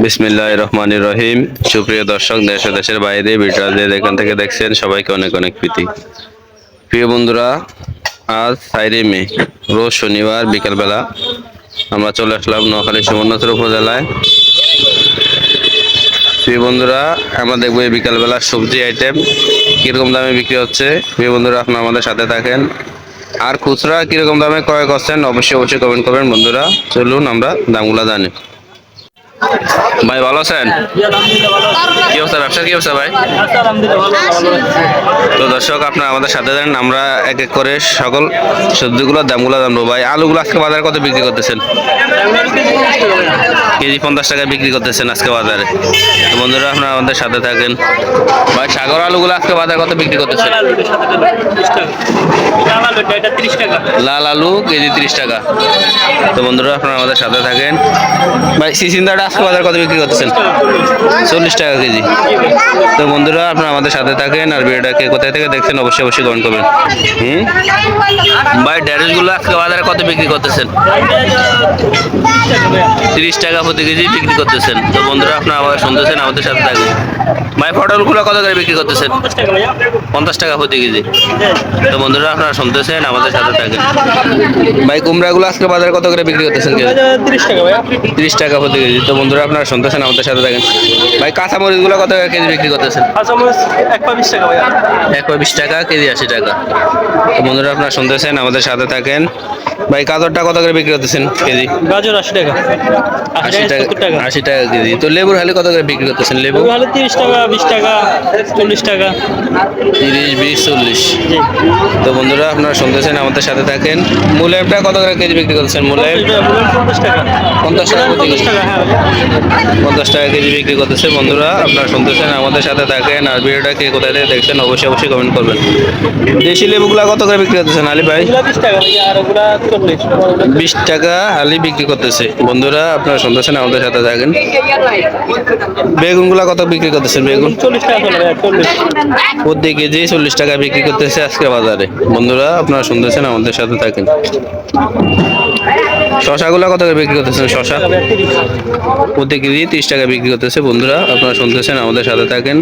বিসমিল্লাহ রহমান রহিম সুপ্রিয় দর্শক, দেশ দেশের বাইরে ভিডিও এখান থেকে দেখছেন, সবাইকে অনেক অনেক প্রীতি। প্রিয় বন্ধুরা, আজ সাইরে মে, রোজ শনিবার, বিকেলবেলা আমরা চলে আসলাম নোয়াখালী সুবর্ণচর উপজেলায়। প্রিয় বন্ধুরা, আমরা দেখব এই বিকালবেলা সবজি আইটেম কীরকম দামে বিক্রি হচ্ছে। প্রিয় বন্ধুরা, আপনারা আমাদের সাথে থাকেন। আর খুচরা কীরকম দামে ক্রয় করছেন, অবশ্যই অবশ্যই কমেন্ট করবেন বন্ধুরা। চলুন আমরা দামগুলো জানি। ভাই, ভালো আছেন? কি অবস্থা? ব্যবসার কি অবস্থা ভাই? তো দর্শক, আপনারা আমাদের সাথে দেন আমরা এক এক করে সকল সবজিগুলোর দামগুলো জানব। ভাই, আলুগুলো আজকে বাজারে কত বিক্রি করতেছেন? কেজি পঞ্চাশ টাকায় বিক্রি করতেছেন আজকে বাজারে। তো বন্ধুরা, আপনারা আমাদের সাথে থাকেন। ভাই, সাগর আলুগুলো আজকে বাজারে কত বিক্রি করতেছেন? লাল আলু, কেজি তিরিশ টাকা। তো বন্ধুরা, আপনারা আমাদের সাথে থাকেন। ভাই, সিসিন্দাটা আজকে বাজার কত বিক্রি করতেছেন? চল্লিশ টাকা কেজি। তো বন্ধুরা, আপনারা আমাদের সাথে থাকেন আর ভিডিওটাকে কোথায় থেকে দেখছেন অবশ্যই অবশ্যই গ্রহণ করবেন। হুম? ভাই ড্যারেসগুলো আজকে বাজারে কত বিক্রি করতেছেন? তিরিশ টাকা প্রতি কেজি বিক্রি করতেছেন। তো বন্ধুরা আপনারা আমাদের শুনতেছেন আমাদের সাথে থাকেন। ভাই পটলগুলো কত করে বিক্রি করতেছেন? পঞ্চাশ টাকা প্রতি কেজি। তো বন্ধুরা আপনারা শুনতেছেন আমাদের সাথে থাকেন। ভাই কুমড়াগুলো আজকে বাজারে কত করে বিক্রি করতেছেন কেজি? তিরিশ টাকা প্রতি কেজি। তো বন্ধুরা আপনারা শুনতেছেন আমাদের সাথে থাকেন। ভাই কাঁচামরিচগুলো কত করে কেজি বিক্রি করতেছেন? এক একশো বিশ টাকা কেজি আশি টাকা। তো বন্ধুরা আপনারা শুনতেছেন আমাদের সাথে থাকেন। ভাই গাজরটা কত করে বিক্রি করতেছেন কেজি? গাজর আশি টাকা। আশি টাকা আশি টাকা। কেজি। তো লেবুর হালি কত করে বিক্রি করতেছেন লেবু? ভালো তিরিশ টাকা বিশ টাকা চল্লিশ টাকা। তিরিশ বিশ চল্লিশ। তো বন্ধুরা আপনারা শুনতেছেন আমাদের সাথে থাকেন। মুলাইমটা কত করে কেজি বিক্রি করতেছেন মুলাইম পঞ্চাশ টাকা পঞ্চাশ টাকা। পঞ্চাশ কেজি। টাকা হ্যাঁ। পঞ্চাশ টাকা কেজি বিক্রি করতেছে বন্ধুরা আপনারা শুনতেছেন আমাদের সাথে থাকেন। আর ভিডিওটা কে কোথায় থেকে দেখছেন অবশ্যই অবশ্যই কমেন্ট করবেন। দেশি লেবুগুলা কত করে বিক্রি করতেছেন আলী ভাই? বিশ টাকা আলি বিক্রি করতেছে। বন্ধুরা আপনারা শুনতেছেন আমাদের সাথে থাকেন। বেগুনগুলা কত বিক্রি করতেছেন বেগুন? প্রতি কেজি চল্লিশ টাকা বিক্রি করতেছে আজকে বাজারে। বন্ধুরা আপনারা শুনতেছেন আমাদের সাথে থাকেন। শশাগুলা কত করে বিক্রি করতেছেন শশা? প্রতি কেজি তিরিশ টাকা বিক্রি করতেছে বন্ধুরা আপনারা শুনতেছেন আমাদের সাথে থাকেন।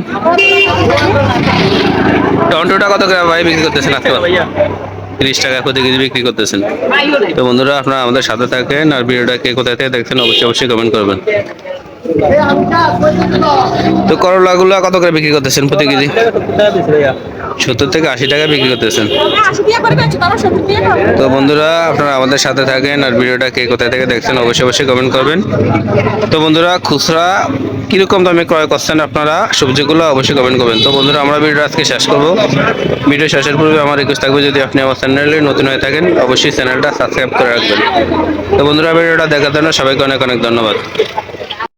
টমেটোটা কত করে ভাই বিক্রি করতেছেন আজকে? ভাইয়া তিরিশ টাকা প্রতি কেজি বিক্রি করতেছেন। তো বন্ধুরা, আপনারা আমাদের সাথে থাকেন আর ভিডিওটা কে কোথায় থেকে দেখছেন, অবশ্যই অবশ্যই কমেন্ট করবেন। তো করলাগুলো কত করে বিক্রি করতেছেন প্রতি কেজি? সত্তর থেকে আশি টাকা বিক্রি করতেছেন। তো বন্ধুরা, আপনারা আমাদের সাথে থাকেন আর ভিডিওটা কে কোথায় থেকে দেখছেন অবশ্যই অবশ্যই কমেন্ট করবেন। তো বন্ধুরা, খুচরা কীরকম দামে ক্রয় করছেন আপনারা? সবজিগুলো অবশ্যই কমেন্ট করবেন। তো বন্ধুরা, আমরা ভিডিও আজকে শেষ করব। ভিডিও শেষের পূর্বে আমার রিকোয়েস্ট থাকবে যদি আপনি আমার চ্যানেলে নতুন হয়ে থাকেন, অবশ্যই চ্যানেলটা সাবস্ক্রাইব করে রাখবেন। তো বন্ধুরা, ভিডিওটা দেখার জন্য সবাইকে অনেক অনেক ধন্যবাদ।